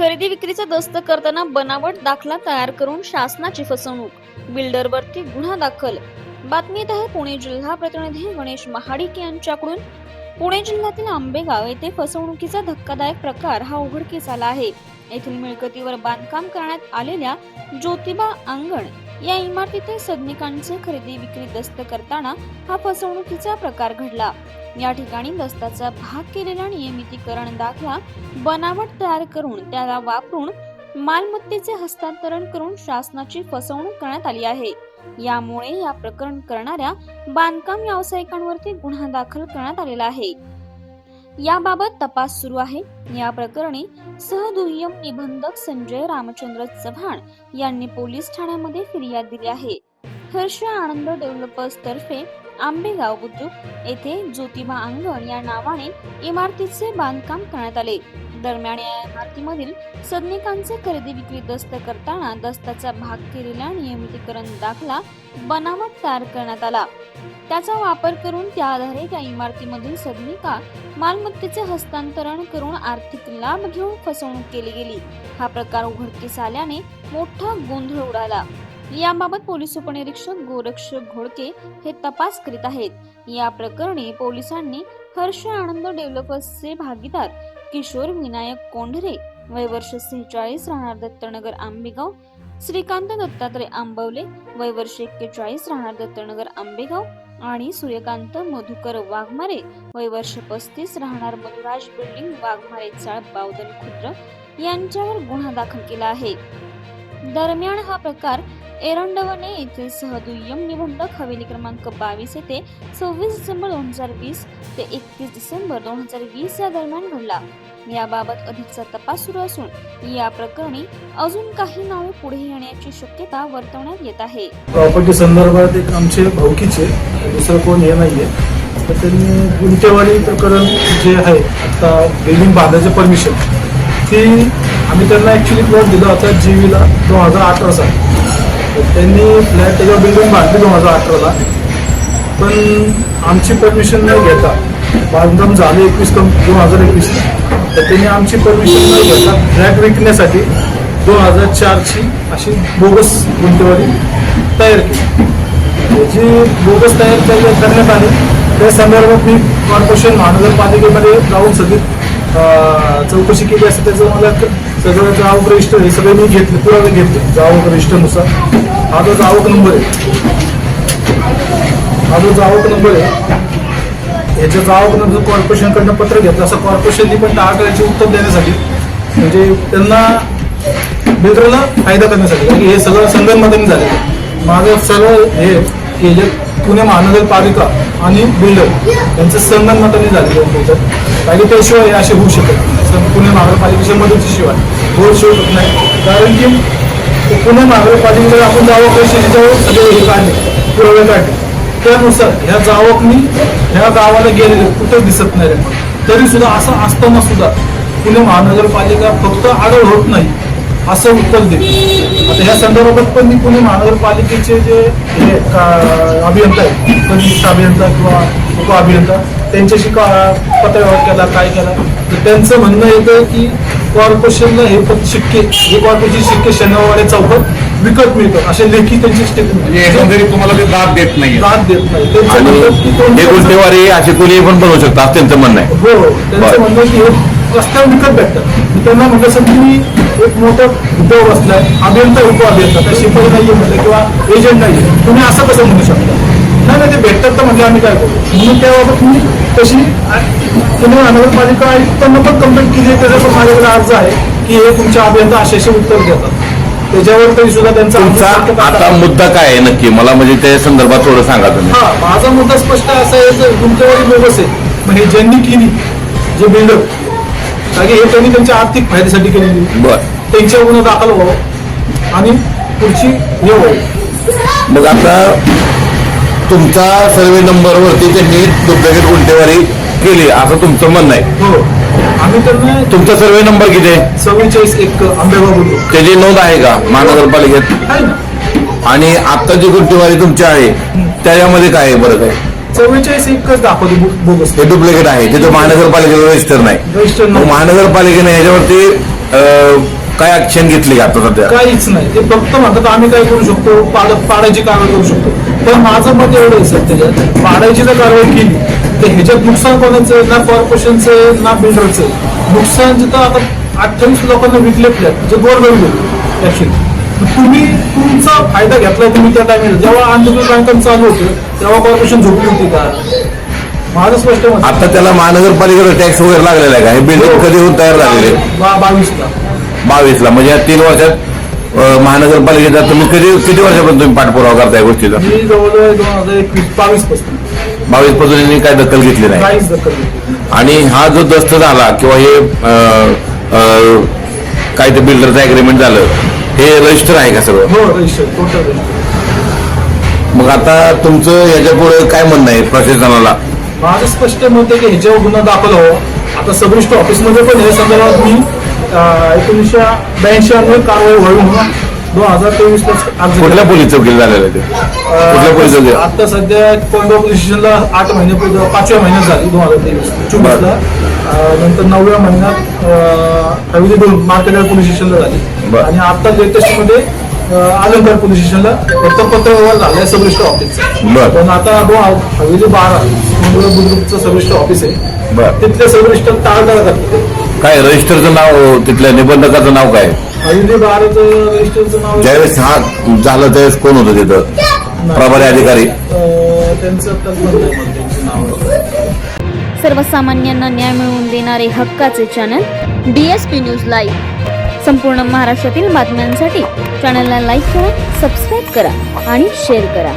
खरेदी विक्रीचा दस्त करताना बनावट दाखला तयार करून शासनाची फसवणूक. बिल्डरवरती गुन्हा दाखल. बातमीत आहे पुणे जिल्हा प्रतिनिधी गणेश महाडिक यांच्याकडून. पुणे जिल्ह्यातील आंबेगाव येथे फसवणुकीचा धक्कादायक प्रकार हा उघडकीस आला आहे. येथील मिळकतीवर बांधकाम करण्यात आलेल्या ज्योतिबा अंगण या इमारतीतील सदनिकांची खरेदी विक्री दस्त करताना हा फसवणुकीचा प्रकार घडला. या ठिकाणी दस्ताचा भाग केलेला नियमितीकरण दाखला बनावट तयार करून त्याला वापरून मालमत्तेचे हस्तांतरण करून शासनाची फसवणूक करण्यात आली आहे. यामुळे या प्रकरण करणाऱ्या बांधकाम व्यावसायिकांवरती गुन्हा दाखल करण्यात आलेला आहे. याबाबत तपास सुरू आहे. या प्रकरणी सहदुय्यम निबंधक संजय रामचंद्र चव्हाण यांनी पोलीस ठाण्यामध्ये फिर्याद दिली आहे. हर्ष आनंद डेव्हलपर्स तर्फे आंबेगाव बुद्रुक येथे ज्योतिबा अंगण या नावाने इमारतीचे बांधकाम करण्यात आले. दरम्यान या इमारतीमधील सदनिकांचे खरेदी विक्री दस्त करताना दस्ताचा भाग केलेला नियमितीकरण दाखला बनावट तयार करण्यात आला. त्याचा वापर करून त्या आधारे त्या इमारतीमधील सदनिका मालमत्तेचे हस्तांतरण करून आर्थिक लाभ घेऊन फसवणूक केली गेली. हा प्रकार उघडकीस आल्याने मोठा गोंधळ उडाला. याबाबत पोलीस उपनिरीक्षक गोरक्ष घोडके हे तपास करीत आहेत. या प्रकरणी पोलिसांनी हर्ष आनंद डेव्हलपर्सचे भागीदार किशोर विनायक कोंढरे वय वर्ष सेहेचाळीस राहणार दत्तनगर आंबेगाव श्रीकांत दत्तात्रय आंबवले वय वर्ष एक्केचाळीस राहणार दत्तनगर आंबेगाव आणि सूर्यकांत मधुकर वाघमारे वय वर्ष पस्तीस राहणार मधुराज बिल्डिंग वाघमारे चाळ बावदन खुद्र यांच्यावर गुन्हा दाखल केला आहे. दरम्यान हा प्रकार एरंडवणे येथील सहदुय्यम निबंधक हवेली क्रमांक बावीस येथे सव्वीस डिसेंबर दोन हजार वीस ते एकतीस डिसेंबर दोन हजार वीस या दरम्यान घडला. याबाबत अधिकचा तपास सुरू असून या प्रकरणी अजून काही नावे पुढे येण्याची शक्यता वर्तवण्यात येत आहे. प्रॉपर्टी संदर्भात एक आमचे भाऊकीचे दुसरं कोण हे नाहीये. तर त्यांनी गुंटेवाडी प्रकरण जे आहे आता बिल्डिंग बांधायचं परमिशन ती आम्ही त्यांना ॲक्च्युली प्लॉट दिला होता जीवीला दोन हजार अठरा त्यांनी फ्लॅट त्याच्यावर बिल्डिंग बांधली दोन हजार अठराला. पण आमची परमिशन नाही घेता बांधकाम झालं एकवीस कम दोन हजार एकवीसला. तर त्यांनी आमची परमिशन नाही घेता फ्लॅट विकण्यासाठी दोन हजार चारची अशी बोगस गुंतवणी तयार केली. जी बोगस तयार करण्यात आली त्या संदर्भात मी कॉर्पोरेशन महानगरपालिकेमध्ये जाऊन सगळी चौकशी केली असते त्याचं मला सगळं जावक रजिस्टर हे सगळं मी घेतले पुरावे घेतले जावक रजिस्टरनुसार हा जो जावक नंबर आहे हा जो जावक नंबर आहे याच्या जावक नंबर कॉर्पोरेशनकडनं पत्र घेतलं. असं कॉर्पोरेशननी पण टाळाटाळीचे उत्तर देण्यासाठी म्हणजे त्यांना बिल्डरला फायदा करण्यासाठी की हे सगळं संगनमधून झालं माझं सगळं हे हे जे पुणे महानगरपालिका आणि बिल्डर यांचं संगनमताने झालेलं होतं कारण की त्याशिवाय हे असे होऊ शकत नाही. पुणे महानगरपालिकेच्या मदतीशिवाय होऊ शकत नाही. कारण की पुणे महानगरपालिकेकडे आपण जावं पैसे जवळ सगळे हे काढले पुरावे काढले. त्यानुसार ह्या जावकनी ह्या गावाला गेलेले कुठं दिसत नाही रे. तरी सुद्धा असं असताना सुद्धा पुणे महानगरपालिका फक्त आढळ होत नाही असं उत्तर देते. आता ह्या संदर्भात पण मी पुणे महानगरपालिकेचे जे हे अभियंता आहेत कनिष्ठ अभियंता किंवा उप अभियंता त्यांच्याशी का पत्रव्यवहार केला काय केला तर त्यांचं म्हणणं येतं की कॉर्पोरेशनला हे फक्त शिक्के हे कॉर्पोरेशन शिक्के शनिवारी चौकात विकत मिळतं असे लेखी त्यांची म्हणजे स्टेटमेंट एकंदरीत तुम्हाला ते दाद देत नाही दाद देत नाही. त्यांचं म्हणणं की असे कोणी पण बनवू शकतात त्यांचं म्हणणं आहे. हो. त्यांचं. म्हणणं की हे रस्त्यावर विकत भेटतात. मी त्यांना म्हटलं सर तुम्ही एक मोठा उद्योग बसलाय अभियंता उप अभियंता त्या शिपाई नाहीये म्हटलं किंवा एजंट नाहीये तुम्ही असं कसं म्हणू शकता? नाही नाही ते भेटतात तर म्हणजे आम्ही काय करू? म्हणून त्याबाबत मी तशी पुणे महानगरपालिका आयुक्तांना पण कंप्लेंट केली आहे. त्याचा पण माझ्याकडे अर्ज आहे की हे तुमच्या अभियंता असे उत्तर देतात. त्याच्यावर तरी सुद्धा त्यांचा आता मुद्दा काय आहे नक्की? मला म्हणजे त्या संदर्भात थोडं सांगा तुम्ही. हा माझा मुद्दा स्पष्ट असा आहे गुंतेवारी बोगस आहे. हे ज्यांनी केली जे बिल्डर की हे त्यांनी त्यांच्या आर्थिक फायद्यासाठी केलेली. बर. त्यांच्या गुन्हा दाखल व्हावं आणि पुढची हे व्हावी. मग आता तुमचा सर्वे नंबरवरती त्यांनी डुप्लिकेट गुंठेवारी केली. असं तुमचं म्हणणं आहे. हो. आम्ही त्यांना तुमचा सर्वे नंबर किती आहे? चव्वेचाळीस एक आंबेगाव बोलतो त्याची नोंद आहे का? महानगरपालिकेत? आहे ना. आणि आता जी गुंठेवारी तुमची आहे. त्याच्यामध्ये काय आहे? बरं काय? चव्वेचाळीस एकच दाखवतो बोगस. हे डुप्लिकेट आहे. तिथं महानगरपालिकेचं रजिस्टर नाही. रजिस्टर मग नाही महानगरपालिकेने याच्यावरती अं, काय ऍक्शन घेतली का आता सध्या? काहीच नाही. ते फक्त म्हणतात आम्ही काय करू शकतो? पाड पाडायची कारवाई करू शकतो. पण माझं मत एवढं आहे सर त्याच्यात. पाडायची जर कारवाई केली तर ह्याच्यात नुकसान कोणाचं ना कॉर्पोरेशनचं ना बिल्डरचं नुकसान जिथं आता अठ्ठावीस लोकांना विकले जे गोरगरीब ऍक्च्युली तुम्ही तुमचा फायदा घेतला तुम्ही त्या टाइमला जेव्हा आंध्र बँकांचं चालू होतं तेव्हा कॉर्पोरेशन झोपली होती का? माझं स्पष्ट मत. आता त्याला महानगरपालिकेचा टॅक्स वगैरे लागलेला आहे का? हे बिल्डिंग कधी होऊन तयार झालेले बा- बावीसला. बावीस ला म्हणजे या तीन वर्षात महानगरपालिकेचा तुम्ही कधी किती वर्षापासून तुम्ही पाठपुरावा करताय गोष्टीचा? मी जवळजवळ दोन हजार एकवीस बावीसपासून. बावीसपासून यांनी काय दखल घेतली नाही? काहीच दखल घेतली. आणि हा जो दस्त झाला किंवा हे अं, अं, काय ते बिल्डरचं अग्रीमेंट झालं हे रजिस्टर आहे का सगळं? हो रजिस्टर टोटल रजिस्टर. मग आता तुमचं याच्यापुढे काय म्हणणं आहे प्रशासनाला? माझं स्पष्ट मत आहे की ह्याच्यावर गुन्हा दाखल व्हावा. आता सबरिस्ट ऑफिसमध्ये पण हे संदर्भात मी एकोणीसशे ब्याऐंशी कारवाई व्हावी म्हणून. दोन हजार तेवीस कुठल्या पोलीस चौकीला झालेलं आहे ते? कुठल्या पोलीस चौकी आता सध्या कोंडवा पोलीस स्टेशनला आठ महिने पाचव्या महिन्यात झाली दोन हजार तेवीस. चोवीसला. नंतर नवव्या महिन्यात हवेली दोन मार्केट पोलीस स्टेशनला झाली. आणि आता लेटेस्टमध्ये अं, अलंकार पोलीस स्टेशनला फक्त पत्र व्यवहार झालाय सबरिस्ट ऑफिसचा बरं. पण आता हवेली बारा मुंबई बुद्रुकचं सबरिस्ट ऑफिस आहे. बरं. तिथले सबरिस्ट टाळटाळ करतात काय रजिस्टरचं नाव तिथल्या निबंधकाचं नाव काय? रजिस्टरचं नाव ज्यावेळेस हा झालं त्यावेळेस कोण होतं तिथं? प्रभारी अधिकारी? त्यांचं त्यांचं नाव. सर्वसामान्यांना न्याय मिळवून देणारे हक्काचे channel D S P news live संपूर्ण महाराष्ट्रातील बातम्यांसाठी चॅनलला लाईक करा सबस्क्राईब करा आणि शेअर करा.